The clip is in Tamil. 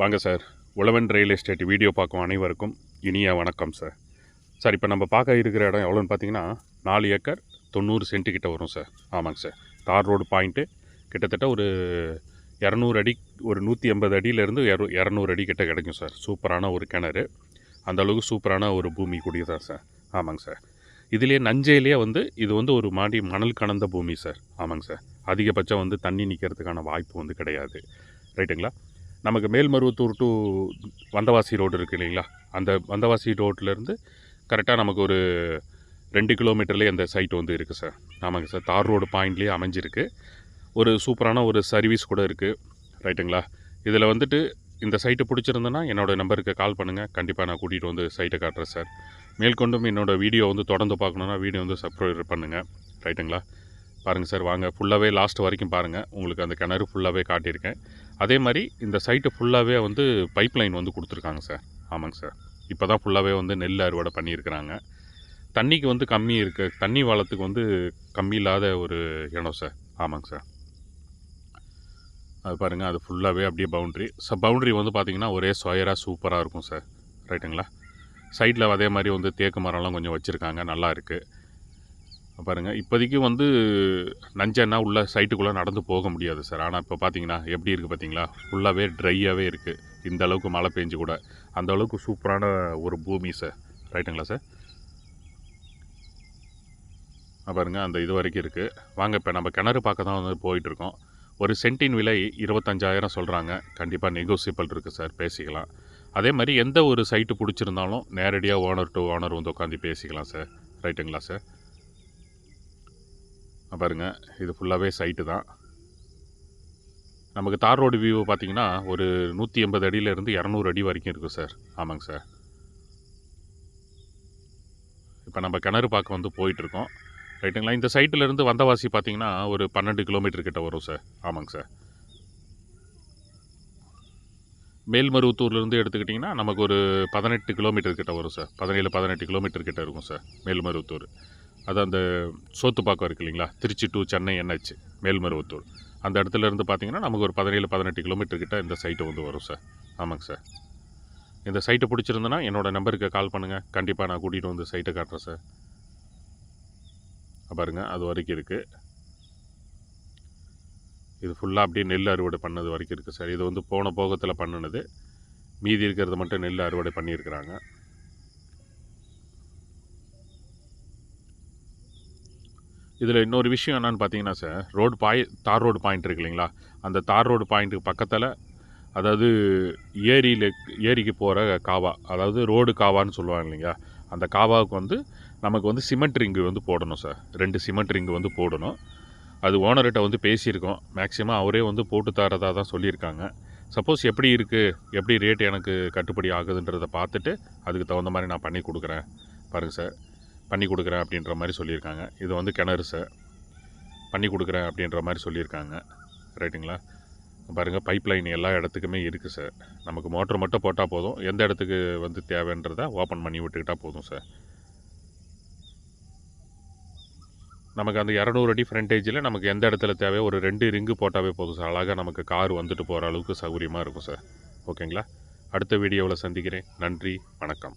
வாங்க sir. Uzhavan real estate video பார்க்கும் அனைவருக்கும் இனிய வணக்கம் சார். சார் இப்போ நம்ம பார்க்க இருக்கிற இடம் எவ்வளோன்னு பார்த்தீங்கன்னா நாலு ஏக்கர் தொண்ணூறு சென்ட்டு கிட்ட வரும் சார். ஆமாங்க சார். தார் ரோடு பாயிண்ட்டு கிட்டத்தட்ட ஒரு இரநூறு அடி ஒரு நூற்றி எண்பது அடியிலேருந்து இரு இரநூறு அடி கிட்ட கிடைக்கும் சார். சூப்பரான ஒரு கிணறு. அந்தளவுக்கு சூப்பரான ஒரு பூமி கூடியதான் சார். ஆமாங்க சார். இதுலேயே நஞ்சையிலேயே வந்து இது வந்து ஒரு மாடி மணல் கலந்த பூமி சார். ஆமாங்க சார். அதிகபட்சம் வந்து தண்ணி நிற்கிறதுக்கான வாய்ப்பு வந்து கிடையாது. ரைட்டுங்களா? நமக்கு மேல்மருவத்தூர் டு வந்தவாசி ரோடு இருக்குது இல்லைங்களா? அந்த வந்தவாசி ரோட்லேருந்து கரெக்டாக நமக்கு ஒரு ரெண்டு கிலோமீட்டர்லேயே அந்த சைட் வந்து இருக்குது சார் ஆமாங்க சார் தார் ரோடு பாயிண்ட்லேயே அமைஞ்சிருக்கு. ஒரு சூப்பரான ஒரு சர்வீஸ் கூட இருக்குது ரைட்டுங்களா இதில் வந்துட்டு இந்த சைட்டை பிடிச்சிருந்தேன்னா என்னோடய நம்பருக்கு கால் பண்ணுங்கள் கண்டிப்பாக நான் கூட்டிகிட்டு வந்து சைட்டை காட்டுறேன் சார் மேற்கொண்டும் என்னோடய வீடியோ வந்து தொடர்ந்து பார்க்கணுன்னா வீடியோ வந்து சப்ஸ்கிரைப் பண்ணுங்கள் ரைட்டுங்களா பாருங்கள் சார் வாங்க. ஃபுல்லாகவே லாஸ்ட் வரைக்கும் பாருங்கள் உங்களுக்கு அந்த கிணறு ஃபுல்லாகவே காட்டியிருக்கேன். அதே மாதிரி இந்த சைட்டு ஃபுல்லாகவே வந்து பைப் லைன் வந்து கொடுத்துருக்காங்க சார் ஆமாங்க சார் இப்போ தான் ஃபுல்லாகவே வந்து நெல் அறுவடை பண்ணியிருக்கிறாங்க. தண்ணிக்கு வந்து கம்மி இருக்கு. தண்ணி வளத்துக்கு வந்து கம்மி இல்லாத ஒரு இடம் சார் ஆமாங்க சார் அது பாருங்கள் அது ஃபுல்லாகவே அப்படியே பவுண்ட்ரி ஸோ பவுண்ட்ரி வந்து பார்த்திங்கன்னா ஒரே ஸ்கொயராக சூப்பராக இருக்கும் சார் ரைட்டுங்களா சைடில் அதே மாதிரி வந்து தேக்கு மரம்லாம் கொஞ்சம் வச்சுருக்காங்க. நல்லா இருக்குது பாருங்கள் இப்போதைக்கு வந்து நஞ்சன்னா உள்ள சைட்டுக்குள்ளே நடந்து போக முடியாது சார். ஆனால் இப்போ பார்த்தீங்கன்னா எப்படி இருக்குது பார்த்தீங்களா ஃபுல்லாகவே ட்ரையாகவே இருக்குது இந்த அளவுக்கு மழை பெஞ்சு கூட. அந்த அளவுக்கு சூப்பரான ஒரு பூமி சார். ரைட்டுங்களா சார்? பாருங்கள் அந்த இது வரைக்கும் இருக்குது வாங்க இப்போ நம்ம கிணறு பார்க்க தான் வந்து போயிட்டுருக்கோம். ஒரு சென்ட்டின் விலை இருபத்தஞ்சாயிரம் சொல்கிறாங்க கண்டிப்பாக நெகோசியபிள் இருக்குது சார். பேசிக்கலாம். அதே மாதிரி எந்த ஒரு சைட்டு பிடிச்சிருந்தாலும் நேரடியாக ஓனர் டு ஓனர் வந்து உட்காந்து பேசிக்கலாம் சார். ரைட்டுங்களா சார்? பாருங்கள் இது ஃபுல்லாகவே சைட்டு தான். நமக்கு தார் ரோடு வியூ பார்த்தீங்கன்னா ஒரு நூற்றி எண்பது அடியிலேருந்து இரநூறு அடி வரைக்கும் இருக்கும் சார் ஆமாங்க சார் இப்போ நம்ம கிணறு பார்க்க வந்து போயிட்டுருக்கோம். ரைட்டுங்களா இந்த சைட்டிலேருந்து வந்தவாசி பார்த்தீங்கன்னா ஒரு பன்னெண்டு கிலோமீட்டர் கிட்ட வரும் சார் ஆமாங்க சார் மேல்மருவத்தூர்லேருந்து எடுத்துக்கிட்டிங்கன்னா நமக்கு ஒரு பதினெட்டு கிலோமீட்டர் கிட்ட வரும் சார் பதினேழு பதினெட்டு கிலோமீட்டர் கிட்ட இருக்கும் சார் மேல்மருவத்தூர். அது அந்த சோத்துப்பாக்கம் இருக்கு இல்லைங்களா? Trichy to Chennai NH Melmaruvathur. அந்த இடத்துல இருந்து பார்த்தீங்கன்னா நமக்கு ஒரு பதினேழு பதினெட்டு கிலோமீட்டர் கிட்ட இந்த சைட்டு வந்து வரும் சார். ஆமாங்க சார். இந்த சைட்டை பிடிச்சிருந்தேன்னா என்னோடய நம்பருக்கு கால் பண்ணுங்கள் கண்டிப்பாக நான் கூட்டிகிட்டு வந்து சைட்டை காட்டுறேன் சார். பாருங்க. அது வரைக்கும் இருக்குது இது ஃபுல்லாக அப்படியே நெல் அறுவடை பண்ணது வரைக்கும் இருக்குது சார். இது வந்து போன போகத்தில் பண்ணினது. மீதி இருக்கிறத மட்டும் நெல் அறுவடை பண்ணியிருக்கிறாங்க. இதில் இன்னொரு விஷயம் என்னென்னு பார்த்தீங்கன்னா சார் ரோடு பாய் தார் ரோடு பாயிண்ட் இருக்கு இல்லைங்களா? அந்த தார் ரோடு பாயிண்ட்டுக்கு பக்கத்தில் அதாவது ஏரியில் ஏரிக்கு போகிற காவா அதாவது ரோடு காவான்னு சொல்லுவாங்க இல்லைங்களா? அந்த காவாவுக்கு வந்து நமக்கு வந்து சிமெண்ட் ரிங்கு வந்து போடணும் சார் ரெண்டு சிமெண்ட் ரிங்கு வந்து போடணும். அது ஓனர்கிட்ட வந்து பேசியிருக்கோம். மேக்ஸிமம் அவரே வந்து போட்டு தரதாக தான் சொல்லியிருக்காங்க. சப்போஸ் எப்படி இருக்குது எப்படி ரேட் எனக்கு கட்டுப்படி ஆகுதுன்றதை பார்த்துட்டு அதுக்கு தகுந்த மாதிரி நான் பண்ணி கொடுக்குறேன். பாருங்கள் சார் பண்ணி கொடுக்குறேன் அப்படின்ற மாதிரி சொல்லியிருக்காங்க. இது வந்து கிணறு சார் பண்ணி கொடுக்குறேன் அப்படின்ற மாதிரி சொல்லியிருக்காங்க. ரைட்டுங்களா பாருங்கள் பைப் லைன் எல்லா இடத்துக்குமே இருக்குது சார் நமக்கு மோட்ரு மட்டும் போட்டால் போதும். எந்த இடத்துக்கு வந்து தேவைன்றதை ஓப்பன் பண்ணி விட்டுக்கிட்டால் போதும் சார் நமக்கு அந்த இரநூறு அடி ஃப்ரண்டேஜில் நமக்கு எந்த இடத்துல தேவையோ ஒரு ரெண்டு ரிங்கு போட்டாவே போதும் சார் அழகாக நமக்கு கார் வந்துட்டு போகிற அளவுக்கு சௌகரியமாக இருக்கும் சார் ஓகேங்களா அடுத்த வீடியோவில் சந்திக்கிறேன். நன்றி வணக்கம்.